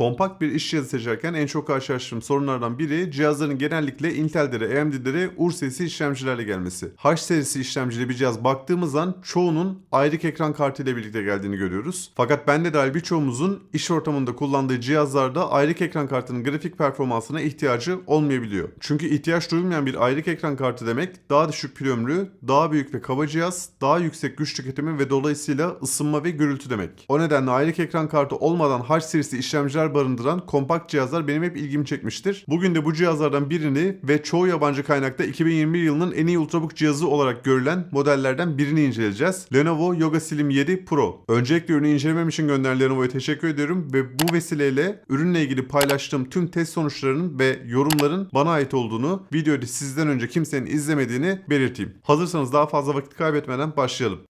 Kompakt bir iş cihazı seçerken en çok karşılaştığım sorunlardan biri cihazların genellikle Intel'lere, AMD'lere UR işlemcilerle gelmesi. H serisi işlemcili bir cihaz baktığımız an çoğunun ayrık ekran kartı ile birlikte geldiğini görüyoruz. Fakat bende dahil birçoğumuzun iş ortamında kullandığı cihazlarda ayrık ekran kartının grafik performansına ihtiyacı olmayabiliyor. Çünkü ihtiyaç duyulmayan bir ayrık ekran kartı demek daha düşük pil ömrü, daha büyük ve kaba cihaz, daha yüksek güç tüketimi ve dolayısıyla ısınma ve gürültü demek. O nedenle ayrık ekran kartı olmadan H serisi işlemciler barındıran kompakt cihazlar benim hep ilgimi çekmiştir. Bugün de bu cihazlardan birini ve çoğu yabancı kaynakta 2021 yılının en iyi ultrabook cihazı olarak görülen modellerden birini inceleyeceğiz. Lenovo Yoga Slim 7 Pro. Öncelikle ürünü incelemem için gönderen Lenovo'ya teşekkür ediyorum ve bu vesileyle ürünle ilgili paylaştığım tüm test sonuçlarının ve yorumların bana ait olduğunu, videoyu sizden önce kimsenin izlemediğini belirteyim. Hazırsanız daha fazla vakit kaybetmeden başlayalım.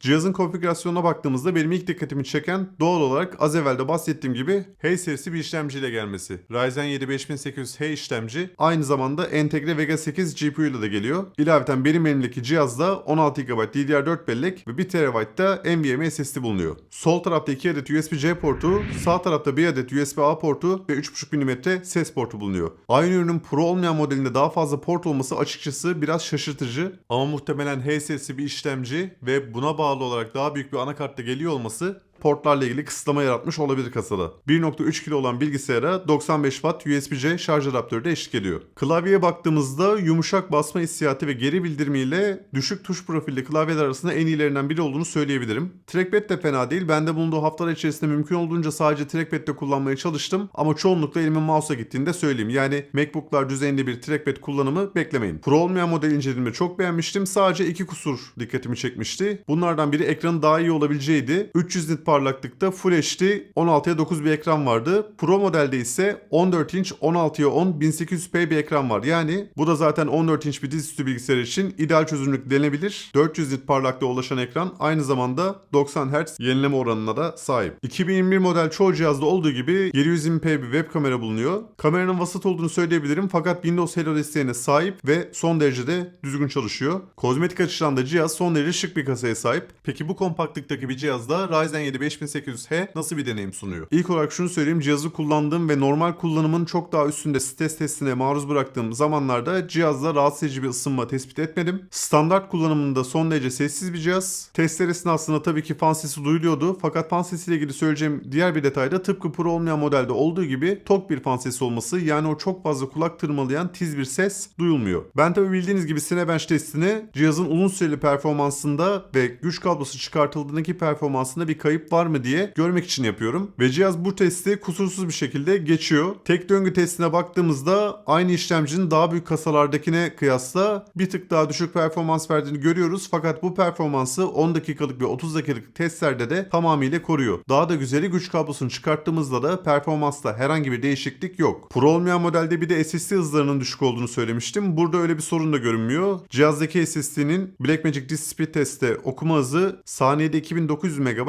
Cihazın konfigürasyonuna baktığımızda benim ilk dikkatimi çeken doğal olarak az evvel de bahsettiğim gibi H serisi bir işlemciyle gelmesi. Ryzen 7 5800H işlemci aynı zamanda entegre Vega 8 GPU ile de geliyor. İlaveten benim elimdeki cihazda 16 GB DDR4 bellek ve 1 TB da NVMe SSD bulunuyor. Sol tarafta 2 adet USB-C portu, sağ tarafta 1 adet USB-A portu ve 3.5 mm ses portu bulunuyor. Aynı ürünün Pro olmayan modelinde daha fazla port olması açıkçası biraz şaşırtıcı ama muhtemelen H serisi bir işlemci ve buna bağlı bağlı olarak daha büyük bir anakartta geliyor olması portlarla ilgili kısıtlama yaratmış olabilir kasada. 1.3 kilo olan bilgisayara 95 Watt USB-C şarj adaptörü de eşlik ediyor. Klavyeye baktığımızda yumuşak basma hissiyatı ve geri bildirimiyle düşük tuş profilli klavyeler arasında en iyilerinden biri olduğunu söyleyebilirim. Trackpad de fena değil. Bende bulunduğu haftalar içerisinde mümkün olduğunca sadece trackpad'de kullanmaya çalıştım ama çoğunlukla elimin mouse'a gittiğinde söyleyeyim. Yani MacBook'lar düzeyinde bir trackpad kullanımı beklemeyin. Pro olmayan model incelediğimde çok beğenmiştim. Sadece iki kusur dikkatimi çekmişti. Bunlardan biri ekranın daha iyi olabileceğiydi. 300 nit parlaklıkta Full HD 16'ya 9 bir ekran vardı. Pro modelde ise 14 inç 16'ya 10 1800p bir ekran var. Yani bu da zaten 14 inç bir dizüstü bilgisayar için ideal çözünürlük denebilir. 400 nit parlaklığa ulaşan ekran aynı zamanda 90 Hz yenileme oranına da sahip. 2021 model çoğu cihazda olduğu gibi 720p bir web kamera bulunuyor. Kameranın vasat olduğunu söyleyebilirim fakat Windows Hello desteğine sahip ve son derecede düzgün çalışıyor. Kozmetik açıdan da cihaz son derece şık bir kasaya sahip. Peki bu kompaktlıktaki bir cihazda Ryzen 7 5800H nasıl bir deneyim sunuyor? İlk olarak şunu söyleyeyim cihazı kullandığım ve normal kullanımın çok daha üstünde stres testine maruz bıraktığım zamanlarda cihazda rahatsız edici bir ısınma tespit etmedim. Standart kullanımında son derece sessiz bir cihaz. Testler esnasında tabii ki fan sesi duyuluyordu fakat fan sesiyle ilgili söyleyeceğim diğer bir detay da tıpkı Pro olmayan modelde olduğu gibi tok bir fan sesi olması yani o çok fazla kulak tırmalayan tiz bir ses duyulmuyor. Ben tabii bildiğiniz gibi Cinebench testini cihazın uzun süreli performansında ve güç kablosu çıkartıldığındaki performansında bir kayıp var mı diye görmek için yapıyorum. Ve cihaz bu testi kusursuz bir şekilde geçiyor. Tek döngü testine baktığımızda aynı işlemcinin daha büyük kasalardakine kıyasla bir tık daha düşük performans verdiğini görüyoruz. Fakat bu performansı 10 dakikalık ve 30 dakikalık testlerde de tamamıyla koruyor. Daha da güzeli güç kablosunu çıkarttığımızda da performansta herhangi bir değişiklik yok. Pro olmayan modelde bir de SSD hızlarının düşük olduğunu söylemiştim. Burada öyle bir sorun da görünmüyor. Cihazdaki SSD'nin Blackmagic Disk Speed Test'te okuma hızı saniyede 2900 MB,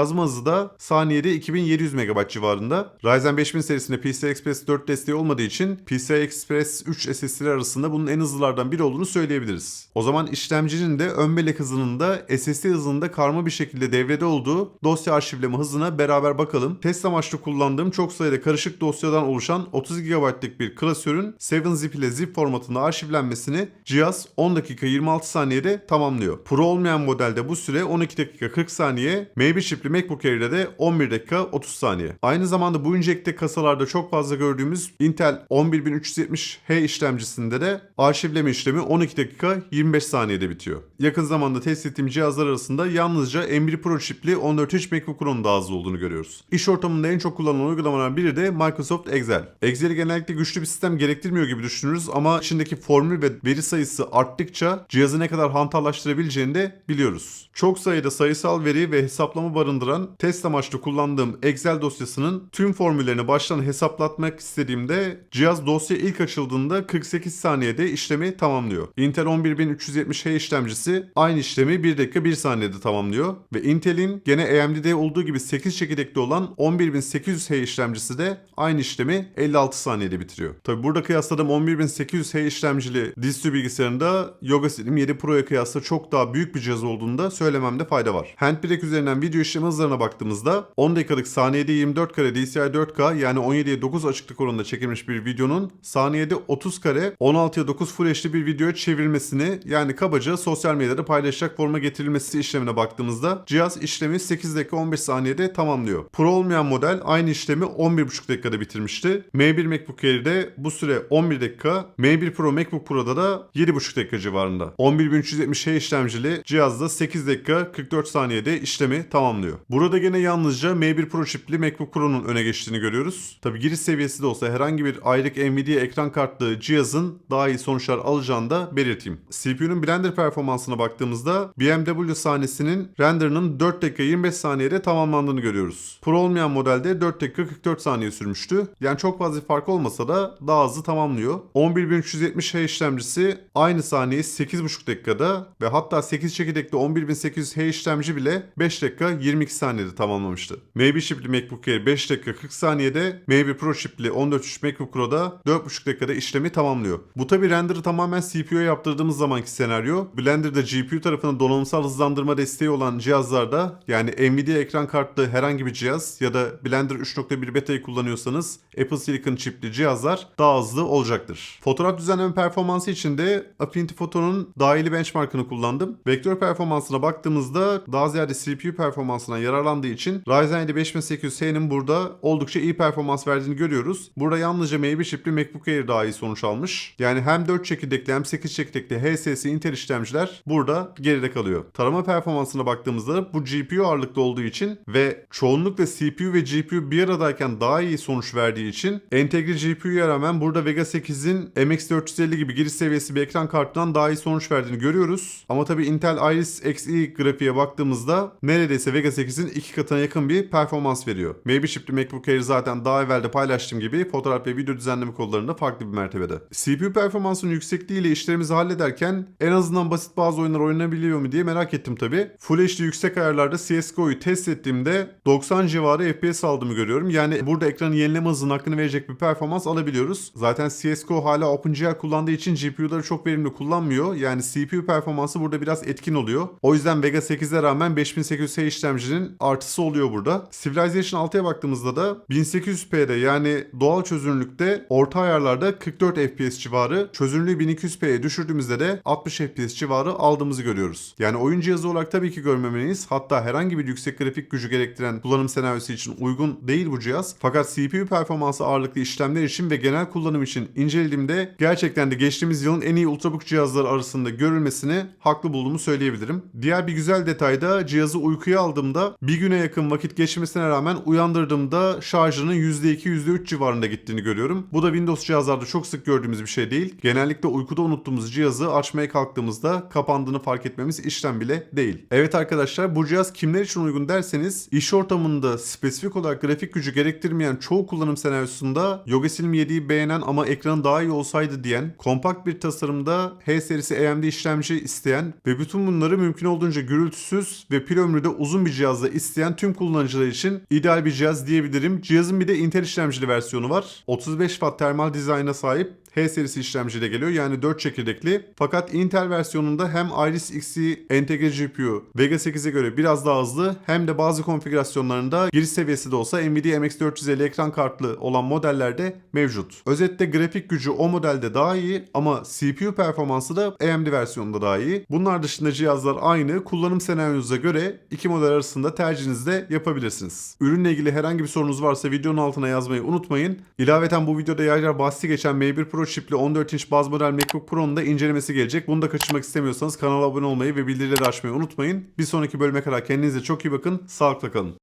yazma hızı da saniyede 2700 MB civarında. Ryzen 5000 serisinde PCI Express 4 desteği olmadığı için PCI Express 3 SSD'ler arasında bunun en hızlılardan biri olduğunu söyleyebiliriz. O zaman işlemcinin de ön bellek hızının da SSD hızında karma bir şekilde devrede olduğu dosya arşivleme hızına beraber bakalım. Test amaçlı kullandığım çok sayıda karışık dosyadan oluşan 30 GB'lık bir klasörün 7-zip ile zip formatında arşivlenmesini cihaz 10 dakika 26 saniyede tamamlıyor. Pro olmayan modelde bu süre 12 dakika 40 saniye, Maybe çipli MacBook Air ile de 11 dakika 30 saniye. Aynı zamanda bu injekte kasalarda çok fazla gördüğümüz Intel 11370H işlemcisinde de arşivleme işlemi 12 dakika 25 saniyede bitiyor. Yakın zamanda test ettiğim cihazlar arasında yalnızca M1 Pro çipli 14 inç MacBook Pro'nun daha az olduğunu görüyoruz. İş ortamında en çok kullanılan uygulamalardan biri de Microsoft Excel. Excel'i genellikle güçlü bir sistem gerektirmiyor gibi düşünürüz ama içindeki formül ve veri sayısı arttıkça cihazı ne kadar hantallaştırabileceğini de biliyoruz. Çok sayıda sayısal veri ve hesaplama barındıran test amaçlı kullandığım Excel dosyasının tüm formüllerini baştan hesaplatmak istediğimde cihaz dosya ilk açıldığında 48 saniyede işlemi tamamlıyor. Intel 11370H işlemcisi aynı işlemi 1 dakika 1 saniyede tamamlıyor ve Intel'in gene AMD'de olduğu gibi 8 çekirdekli olan 11800H işlemcisi de aynı işlemi 56 saniyede bitiriyor. Tabi burada kıyasladığım 11800H işlemcili dizüstü bilgisayarında Yoga Slim 7 Pro'ya kıyasla çok daha büyük bir cihaz olduğunda söylememde fayda var. Handbrake üzerinden video işlemi işlem hızlarına baktığımızda 10 dakikalık saniyede 24 kare DCI 4K yani 17'ye 9 açıklık oranında çekilmiş bir videonun saniyede 30 kare 16'ya 9 Full HD bir videoya çevrilmesini yani kabaca sosyal medyada paylaşacak forma getirilmesi işlemine baktığımızda cihaz işlemi 8 dakika 15 saniyede tamamlıyor. Pro olmayan model aynı işlemi 11,5 dakikada bitirmişti. M1 MacBook Air'de bu süre 11 dakika, M1 Pro MacBook Pro'da da 7,5 dakika civarında. 11370H işlemcili cihazda 8 dakika 44 saniyede işlemi tamamlıyor. Burada gene yalnızca M1 Pro çipli MacBook Pro'nun öne geçtiğini görüyoruz. Tabi giriş seviyesi de olsa herhangi bir aylık Nvidia ekran kartlı cihazın daha iyi sonuçlar alacağını da belirteyim. CPU'nun Blender performansına baktığımızda BMW sahnesinin renderının 4 dakika 25 saniyede tamamlandığını görüyoruz. Pro olmayan modelde 4 dakika 44 saniye sürmüştü. Yani çok fazla fark olmasa da daha hızlı tamamlıyor. 11370H işlemcisi aynı saniyeyi 8,5 dakikada ve hatta 8 çekirdekli 11800H işlemci bile 5 dakika 22 saniyede tamamlamıştı. M1 çipli MacBook Air 5 dakika 40 saniyede, M1 Pro çipli 14 inç MacBook Pro'da 4,5 dakikada işlemi tamamlıyor. Bu tabi render'ı tamamen CPU'ya yaptırdığımız zamanki senaryo. Blender'da GPU tarafından donanımsal hızlandırma desteği olan cihazlarda yani Nvidia ekran kartlı herhangi bir cihaz ya da Blender 3.1 beta'yı kullanıyorsanız Apple Silicon çipli cihazlar daha hızlı olacaktır. Fotoğraf düzenleme performansı için de Affinity Photo'nun dahili benchmarkını kullandım. Vektör performansına baktığımızda daha ziyade CPU performansına yararlandığı için Ryzen 7 5800H'nin burada oldukça iyi performans verdiğini görüyoruz. Burada yalnızca M1 çipli MacBook Air daha iyi sonuç almış. Yani hem 4 çekirdekli hem 8 çekirdekli HSS Intel işlemciler burada geride kalıyor. Tarama performansına baktığımızda bu GPU ağırlıklı olduğu için ve çoğunlukla CPU ve GPU bir aradayken daha iyi sonuç verdiği için entegre GPU'ya rağmen burada Vega 8'in MX450 gibi giriş seviyesi bir ekran kartından daha iyi sonuç verdiğini görüyoruz. Ama tabi Intel Iris Xe grafiğe baktığımızda neredeyse Vega 8'in iki katına yakın bir performans veriyor. M1 çipli MacBook Air zaten daha evvel de paylaştığım gibi fotoğraf ve video düzenleme kollarında farklı bir mertebede. CPU performansının yüksekliğiyle işlerimizi hallederken en azından basit bazı oyunlar oynanabiliyor mu diye merak ettim tabi. Full HD yüksek ayarlarda CSGO'yu test ettiğimde 90 civarı FPS aldığımı görüyorum. Yani burada ekranın yenileme hızının hakkını verecek bir performans alabiliyoruz. Zaten CSGO hala OpenGL kullandığı için GPU'ları çok verimli kullanmıyor. Yani CPU performansı burada biraz etkin oluyor. O yüzden Vega 8'e rağmen 5800H işlemcinin artısı oluyor burada. Civilization 6'ya baktığımızda da 1800p'de yani doğal çözünürlükte orta ayarlarda 44 FPS civarı, çözünürlüğü 1200p'ye düşürdüğümüzde de 60 FPS civarı aldığımızı görüyoruz. Yani oyun cihazı olarak tabii ki görmemeliyiz. Hatta herhangi bir yüksek grafik gücü gerektiren kullanım senaryosu için uygun değil bu cihaz. Fakat CPU performansı ağırlıklı işlemler için ve genel kullanım için incelediğimde gerçekten de geçtiğimiz yılın en iyi ultrabook cihazları arasında görülmesini haklı bulduğumu söyleyebilirim. Diğer bir güzel detay da cihazı uykuya aldığımda bir güne yakın vakit geçmesine rağmen uyandırdığımda şarjının %2 %3 civarında gittiğini görüyorum. Bu da Windows cihazlarda çok sık gördüğümüz bir şey değil. Genellikle uykuda unuttuğumuz cihazı açmaya kalktığımızda kapandığını fark etmemiz işlem bile değil. Evet arkadaşlar bu cihaz kimler için uygun derseniz iş ortamında spesifik olarak grafik gücü gerektirmeyen çoğu kullanım senaryosunda Yoga Slim 7'yi beğenen ama ekranı daha iyi olsaydı diyen, kompakt bir tasarımda H serisi AMD işlemci isteyen ve bütün bunları mümkün olduğunca gürültüsüz ve pil ömrü de uzun bir cihazda isteyen tüm kullanıcılar için ideal bir cihaz diyebilirim. Cihazın bir de Intel işlemcili versiyonu var. 35 Watt termal dizayna sahip H serisi işlemciyle geliyor yani 4 çekirdekli. Fakat Intel versiyonunda hem Iris Xe entegre GPU Vega 8'e göre biraz daha hızlı hem de bazı konfigürasyonlarında giriş seviyesi de olsa Nvidia MX450 ekran kartlı olan modellerde mevcut. Özetle grafik gücü o modelde daha iyi ama CPU performansı da AMD versiyonunda daha iyi. Bunlar dışında cihazlar aynı. Kullanım senaryonuza göre iki model arasında tercihinizi de yapabilirsiniz. Ürünle ilgili herhangi bir sorunuz varsa videonun altına yazmayı unutmayın. İlaveten bu videoda yer bahsi geçen M1 Pro çipli 14 inç baz model MacBook Pro'nun da incelemesi gelecek. Bunu da kaçırmak istemiyorsanız kanala abone olmayı ve bildirileri açmayı unutmayın. Bir sonraki bölüme kadar kendinize çok iyi bakın. Sağlıkla kalın.